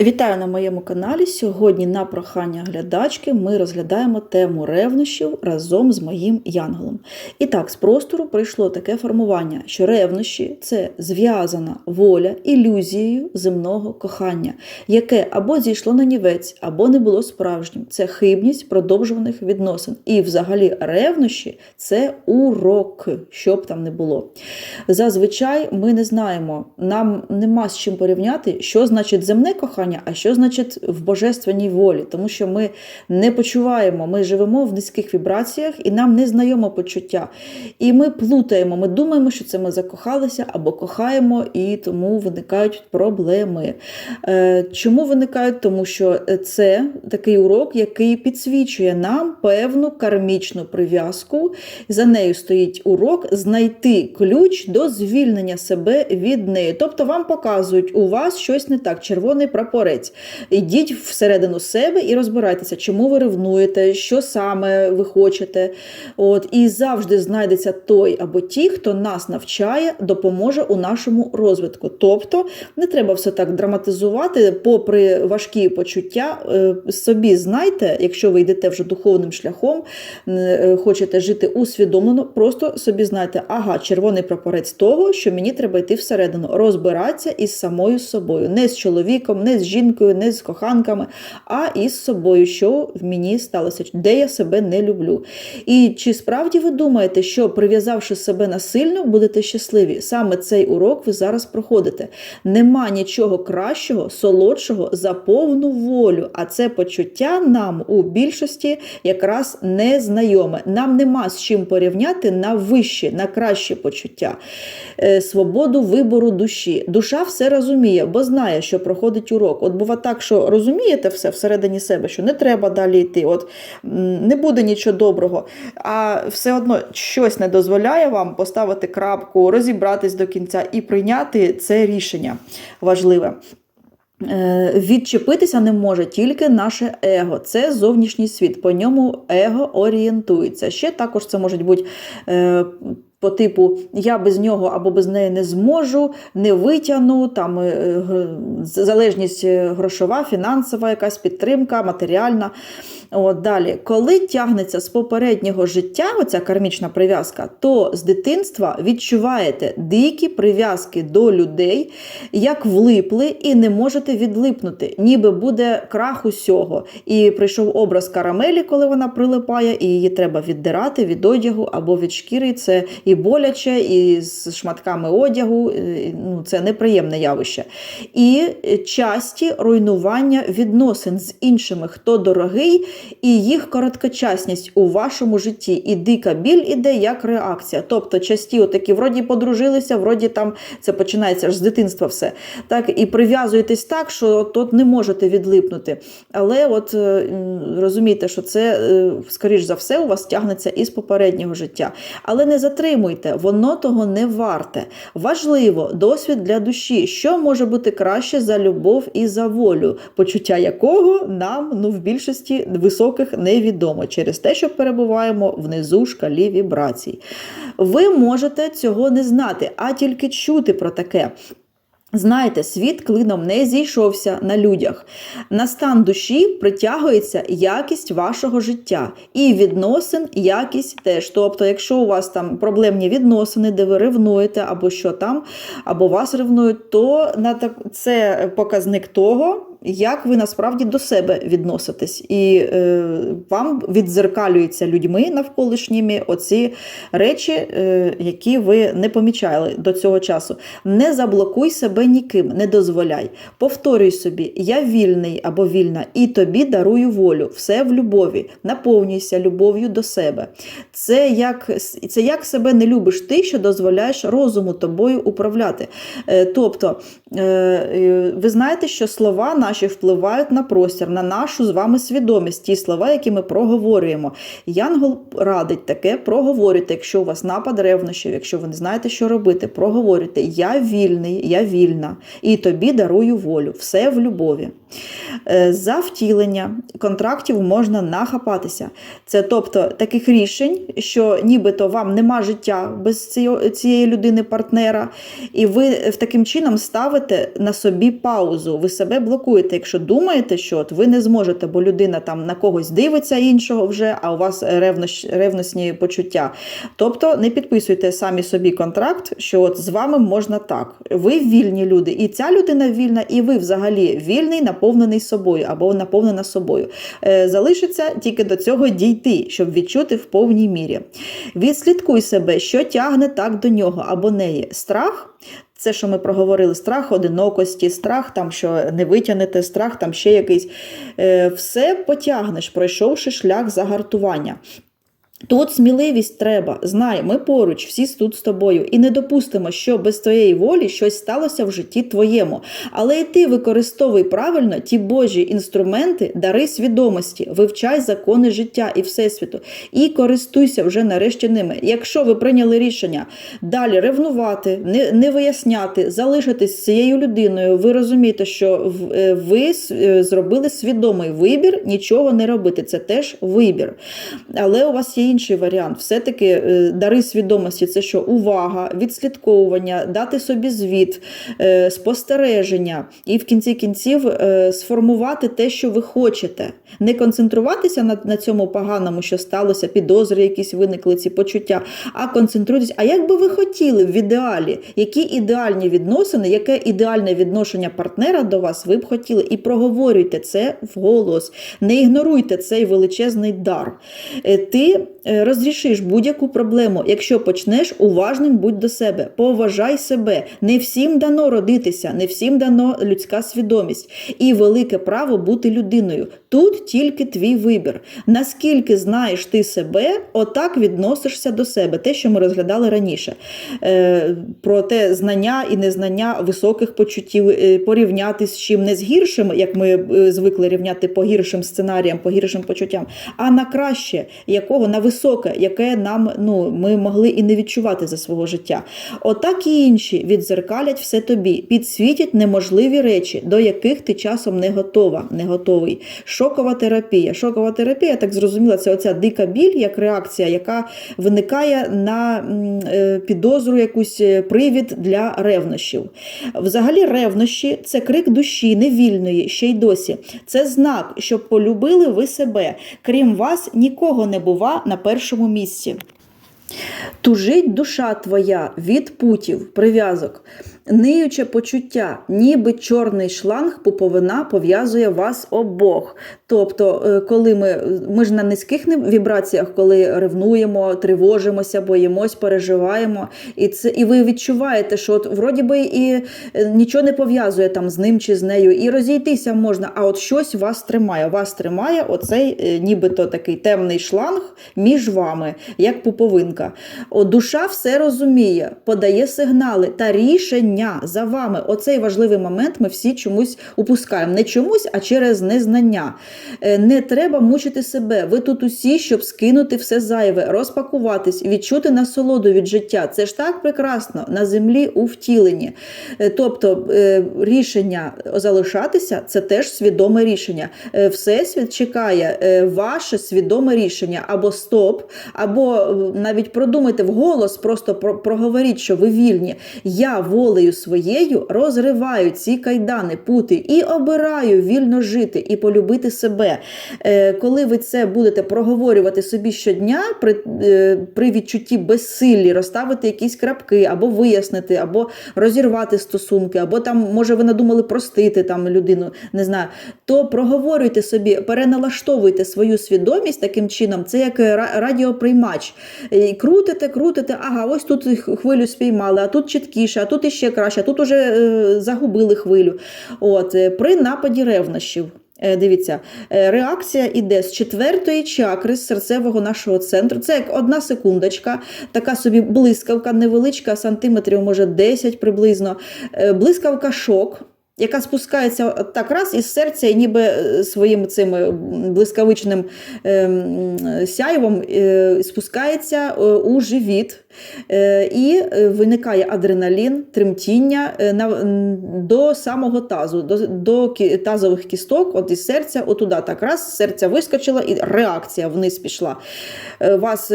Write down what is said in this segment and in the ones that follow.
Вітаю на моєму каналі. Сьогодні на прохання глядачки ми розглядаємо тему ревнощів разом з моїм янголом. І так, з простору прийшло таке формування, що ревнощі це зв'язана воля ілюзією земного кохання, яке або зійшло на нівець, або не було справжнім. Це хибність продовжуваних відносин. І взагалі ревнощі це урок, що б там не було. Зазвичай ми не знаємо, нам нема з чим порівняти, що значить земне кохання а що значить в божественній волі, тому що ми не почуваємо, ми живемо в низьких вібраціях і нам не знайомо почуття. І ми плутаємо, ми думаємо, що це ми закохалися або кохаємо, і тому виникають проблеми. Е, чому виникають? Тому що це такий урок, який підсвічує нам певну кармічну прив'язку. За нею стоїть урок знайти ключ до звільнення себе від неї. Тобто вам показують, у вас щось не так, червоний прапор прапорець. Йдіть всередину себе і розбирайтеся, чому ви ревнуєте, що саме ви хочете. От, І завжди знайдеться той або ті, хто нас навчає, допоможе у нашому розвитку. Тобто не треба все так драматизувати, попри важкі почуття, е, собі знайте, якщо ви йдете вже духовним шляхом, е, хочете жити усвідомлено, просто собі знайте, ага, червоний прапорець того, що мені треба йти всередину, розбиратися із самою собою, не з чоловіком, не з жінкою, не з коханками, а із собою, що в мені сталося, де я себе не люблю. І чи справді ви думаєте, що прив'язавши себе насильно, будете щасливі? Саме цей урок ви зараз проходите. Нема нічого кращого, солодшого за повну волю, а це почуття нам у більшості якраз не знайоме. Нам нема з чим порівняти на вищі, на кращі почуття, е, свободу вибору душі. Душа все розуміє, бо знає, що проходить урок урок. От буває так, що розумієте все всередині себе, що не треба далі йти, от не буде нічого доброго, а все одно щось не дозволяє вам поставити крапку, розібратись до кінця і прийняти це рішення важливе. Е, відчепитися не може тільки наше его, це зовнішній світ. По ньому его орієнтується. Ще також це можуть бути е, по типу я без нього або без неї не зможу, не витягну, там е, залежність грошова, фінансова, якась підтримка, матеріальна. От, Далі, коли тягнеться з попереднього життя, оця кармічна прив'язка, то з дитинства відчуваєте дикі прив'язки до людей, як влипли, і не можете відлипнути, ніби буде крах усього. І прийшов образ карамелі, коли вона прилипає, і її треба віддирати від одягу або від шкіри. Це і боляче, і з шматками одягу. ну, Це неприємне явище. І часті руйнування відносин з іншими, хто дорогий і їх короткочасність у вашому житті. І дика біль іде як реакція. Тобто часті отакі, вроді подружилися, вроді там це починається ж з дитинства все. Так, І прив'язуєтесь так, що тут не можете відлипнути. Але от е, розумійте, що це, е, скоріш за все, у вас тягнеться із попереднього життя. Але не затримуйте, воно того не варте. Важливо, досвід для душі, що може бути краще за любов і за волю, почуття якого нам ну, в більшості високих невідомо через те, що перебуваємо внизу шкалі вібрацій. Ви можете цього не знати, а тільки чути про таке. Знаєте, світ клином не зійшовся на людях. На стан душі притягується якість вашого життя і відносин якість теж. Тобто, якщо у вас там проблемні відносини, де ви ревнуєте, або що там, або вас ревнують, то це показник того, як ви насправді до себе відноситесь, і е, вам відзеркалюються людьми навколишніми оці речі, е, які ви не помічали до цього часу. Не заблокуй себе ніким, не дозволяй. Повторюй собі, я вільний або вільна, і тобі дарую волю, все в любові, наповнюйся любов'ю до себе. Це як це як себе не любиш ти, що дозволяєш розуму тобою управляти. Е, тобто, е, е, ви знаєте, що слова наші впливають на простір, на нашу з вами свідомість, ті слова, які ми проговорюємо. Янгол радить таке, проговорюйте, якщо у вас напад ревнощів, якщо ви не знаєте, що робити, проговорюйте. Я вільний, я вільна, і тобі дарую волю. Все в любові. Е, За втілення контрактів можна нахапатися. Це тобто таких рішень, що нібито вам нема життя без цієї- людини-партнера, і ви в таким чином ставите на собі паузу. Ви себе блокуєте, якщо думаєте, що от ви не зможете, бо людина там на когось дивиться іншого вже, а у вас ревнощ, ревностні почуття. Тобто не підписуйте самі собі контракт, що от з вами можна так. Ви вільні люди, і ця людина вільна, і ви взагалі вільний, наповнений собою або наповнена собою. Е, Залишиться тільки до цього дійти, щоб відчути в повній мірі. Відслідкуй себе, що тягне так до нього або неї. Страх. Це, що ми проговорили, страх одинокості, страх, там, що не витягнете, страх там ще якийсь. Е, Все потягнеш, пройшовши шлях загартування. Тут сміливість треба. Знай, ми поруч, всі тут з тобою, і не допустимо, що без твоєї волі щось сталося в житті твоєму. Але і ти використовуй правильно ті Божі інструменти, дари свідомості, вивчай закони життя і всесвіту, і користуйся вже нарешті ними. Якщо ви прийняли рішення далі ревнувати, не, не виясняти, залишитись цією людиною, ви розумієте, що е, ви е, зробили свідомий вибір, нічого не робити. Це теж вибір. Але у вас є інший варіант. Все-таки е, дари свідомості це що? Увага, відслідковування, дати собі звіт, е, спостереження і в кінці кінців е, сформувати те, що ви хочете. Не концентруватися на, на цьому поганому, що сталося, підозри якісь виникли, ці почуття, а концентруйтесь, а як би ви хотіли в ідеалі, які ідеальні відносини, яке ідеальне відношення партнера до вас ви б хотіли, і проговорюйте це вголос. Не ігноруйте цей величезний дар. Ти розрішиш будь-яку проблему, якщо почнеш уважним будь до себе, поважай себе. Не всім дано родитися, не всім дано людська свідомість і велике право бути людиною. Тут тільки твій вибір. Наскільки знаєш ти себе, отак відносишся до себе. Те, що ми розглядали раніше. Е, про те знання і незнання високих почуттів, е, порівняти з чим не з гіршим, як ми е, звикли рівняти по гіршим сценаріям, по гіршим почуттям, а на краще, якого на високе, яке нам ну, ми могли і не відчувати за свого життя. Отак і інші відзеркалять все тобі, підсвітять неможливі речі, до яких ти часом не готова, не готовий. Шокова терапія. Шокова терапія, так зрозуміла, це оця дика біль, як реакція, яка виникає на е, підозру, якусь е, привід для ревнощів. Взагалі, ревнощі це крик душі невільної, ще й досі. Це знак, щоб полюбили ви себе. Крім вас, нікого не бува на першому місці. Тужить душа твоя від путів, прив'язок, ниюче почуття, ніби чорний шланг пуповина пов'язує вас обох. Тобто, е, коли ми, ми ж на низьких вібраціях, коли ревнуємо, тривожимося, боїмось, переживаємо, і це і ви відчуваєте, що от вроді би і е, нічого не пов'язує там з ним чи з нею, і розійтися можна, а от щось вас тримає. Вас тримає оцей е, нібито такий темний шланг між вами, як пуповинка. О, душа все розуміє, подає сигнали та рішення за вами. Оцей важливий момент ми всі чомусь упускаємо. Не чомусь, а через незнання. Е, Не треба мучити себе. Ви тут усі, щоб скинути все зайве, розпакуватись, відчути насолоду від життя. Це ж так прекрасно на землі у втіленні. Е, Тобто е, рішення залишатися це теж свідоме рішення. Всесвіт чекає ваше свідоме рішення або стоп, або навіть продумайте вголос, просто проговоріть, що ви вільні. Я волею своєю розриваю ці кайдани, пути і обираю вільно жити і полюбити себе. Е, Коли ви це будете проговорювати собі щодня при, е, при відчутті безсиллі, розставити якісь крапки, або вияснити, або розірвати стосунки, або там, може, ви надумали простити там людину, не знаю, то проговорюйте собі, переналаштовуйте свою свідомість таким чином. Це як е, радіоприймач. Крутите, крутите, ага, ось тут хвилю спіймали, а тут чіткіше, а тут іще краще, а тут уже е, загубили хвилю. От, е, при нападі ревнощів. Е, Дивіться, е, реакція іде з четвертої чакри, з серцевого нашого центру. Це як одна секундочка, така собі блискавка невеличка, сантиметрів, може 10 приблизно. Блискавка шок. Яка спускається так раз із серця, і ніби своїм цим блискавичним ем, сяйвом спускається у живіт. Е, І е, виникає адреналін, тремтіння е, до самого тазу, до, до тазових кісток, от із серця, отуда так раз, з серця вискочила і реакція вниз пішла. Вас,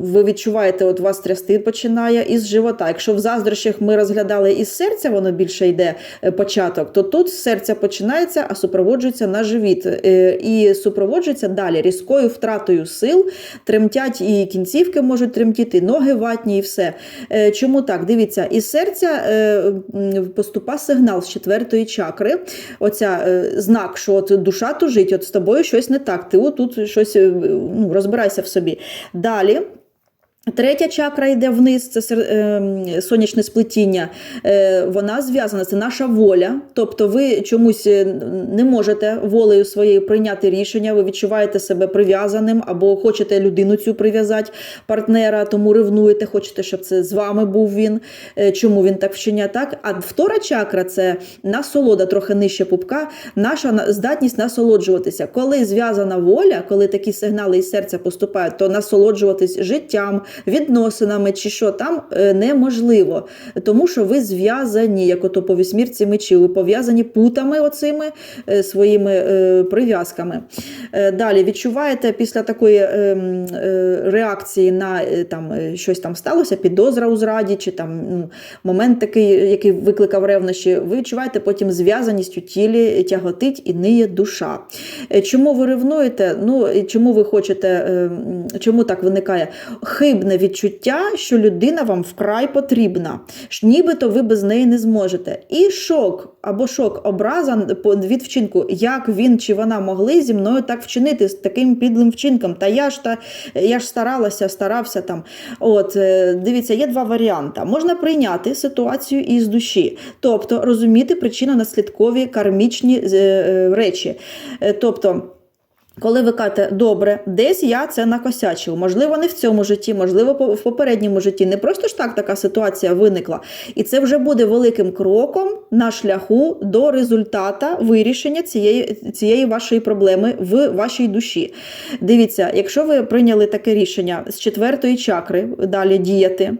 ви відчуваєте, от вас трясти починає із живота. Якщо в заздрощах ми розглядали із серця, воно більше йде початок, то тут з серця починається, а супроводжується на живіт. І супроводжується далі різкою втратою сил, тремтять і кінцівки можуть тремтіти, ноги ватні і все. Е, Чому так? Дивіться, із серця е, поступа сигнал з четвертої чакри. Оця е, знак, що от душа тужить, от з тобою щось не так. Ти отут щось ну, розбирайся в собі. Далі. Третя чакра йде вниз, це е, сонячне сплетіння. Е, вона зв'язана, це наша воля. Тобто ви чомусь е, не можете волею своєю прийняти рішення, ви відчуваєте себе прив'язаним або хочете людину цю прив'язати, партнера, тому ревнуєте, хочете, щоб це з вами був він. Чому він так вчиняє? Так? А втора чакра це насолода, трохи нижче пупка, наша на- здатність насолоджуватися. Коли зв'язана воля, коли такі сигнали із серця поступають, то насолоджуватись життям, відносинами чи що там е, неможливо, тому що ви зв'язані, як ото по вісьмірці мечів, ви пов'язані путами оцими е, своїми е, прив'язками. Далі відчуваєте після такої е, м, е, реакції на там щось там сталося, підозра у зраді, чи там ну, момент такий, який викликав ревнощі, ви відчуваєте потім зв'язаність у тілі, тяготить і ниє душа. Чому ви ревнуєте? Ну чому ви хочете, е, чому так виникає? Хибне відчуття, що людина вам вкрай потрібна, нібито ви без неї не зможете. І шок або шок, образа від вчинку, як він чи вона могли зі мною так вчинити з таким підлим вчинком. Та я ж та я ж старалася, старався там. От е, дивіться, є два варіанти. Можна прийняти ситуацію із душі, тобто розуміти причинно-наслідкові кармічні е, е, речі. Тобто. Коли ви кажете, добре, десь я це накосячив, можливо, не в цьому житті, можливо, в попередньому житті. Не просто ж так така ситуація виникла. І це вже буде великим кроком на шляху до результата вирішення цієї, цієї вашої проблеми в вашій душі. Дивіться, якщо ви прийняли таке рішення з четвертої чакри далі діяти,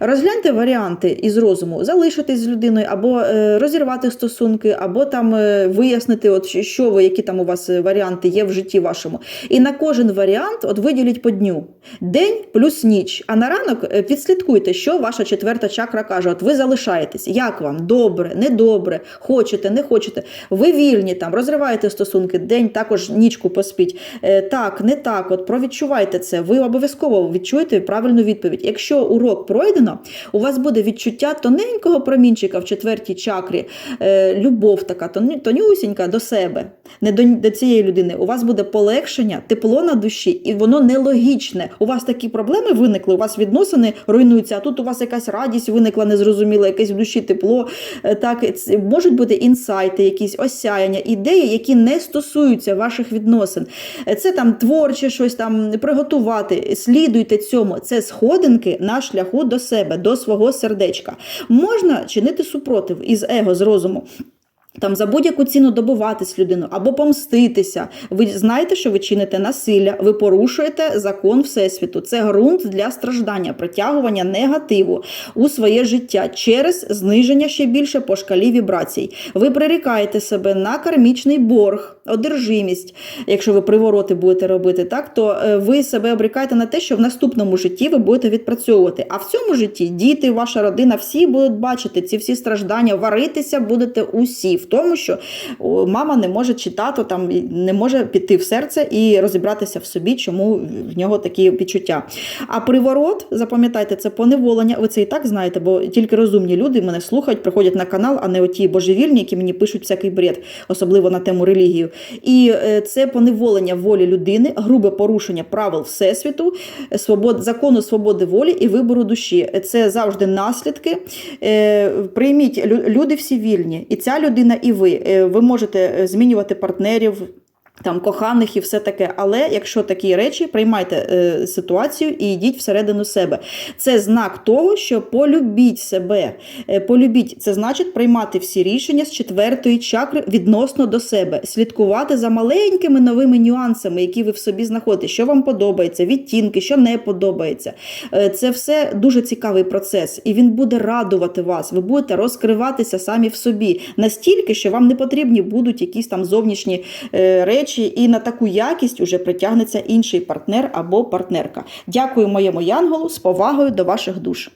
розгляньте варіанти із розуму, залишитись з людиною, або е, розірвати стосунки, або там е, вияснити, от що- ви, які там у вас е, варіанти є в житті вашому. І на кожен варіант от виділіть по дню. День плюс ніч. А на ранок е, підслідкуйте, що ваша четверта чакра каже. От ви залишаєтесь. Як вам? Добре, недобре, хочете, не хочете. Ви вільні там, розриваєте стосунки, день також нічку поспіть. Е, так, не так. От провідчувайте це. Ви обов'язково відчуєте правильну відповідь. Якщо урок пройдено, у вас буде відчуття тоненького промінчика в четвертій чакрі, е, любов така, тонюсінька до себе, не до, до цієї людини. У вас буде полегшення, тепло на душі, і воно нелогічне. У вас такі проблеми виникли, у вас відносини руйнуються, а тут у вас якась радість виникла, незрозуміла, якесь в душі тепло. Е, Так, можуть бути інсайти, якісь осяяння, ідеї, які не стосуються ваших відносин. Е, Це там творче щось там приготувати. Слідуйте цьому. Це сходинки на шляху до себе, до свого сердечка. Можна чинити супротив із его, з розуму. Там за будь-яку ціну добуватись людину або помститися. Ви знаєте, що ви чините насилля, ви порушуєте закон Всесвіту. Це ґрунт для страждання, притягування негативу у своє життя через зниження ще більше по шкалі вібрацій. Ви прирікаєте себе на кармічний борг, одержимість. Якщо ви привороти будете робити, так то е, ви себе обрікаєте на те, що в наступному житті ви будете відпрацьовувати. А в цьому житті діти, ваша родина, всі будуть бачити ці всі страждання, варитися будете усі в тому, що мама не може чи тато там не може піти в серце і розібратися в собі, чому в нього такі відчуття. А приворот, запам'ятайте, це поневолення. Ви це і так знаєте, бо тільки розумні люди мене слухають, приходять на канал, а не оті божевільні, які мені пишуть всякий бред, особливо на тему релігію. І е, це поневолення волі людини, грубе порушення правил всесвіту, свобод, закону свободи волі і вибору душі. Це завжди наслідки. Е, Прийміть люди всі вільні, і ця людина, і ви. Е, Ви можете е, змінювати партнерів. Там коханих і все таке. Але якщо такі речі, приймайте е, ситуацію і йдіть всередину себе. Це знак того, що полюбіть себе. Е, полюбіть це значить приймати всі рішення з четвертої чакри відносно до себе, слідкувати за маленькими новими нюансами, які ви в собі знаходите, що вам подобається, відтінки, що не подобається. Е, Це все дуже цікавий процес, і він буде радувати вас. Ви будете розкриватися самі в собі настільки, що вам не потрібні будуть якісь там зовнішні е, речі, і на таку якість уже притягнеться інший партнер або партнерка. Дякую моєму янголу з повагою до ваших душ.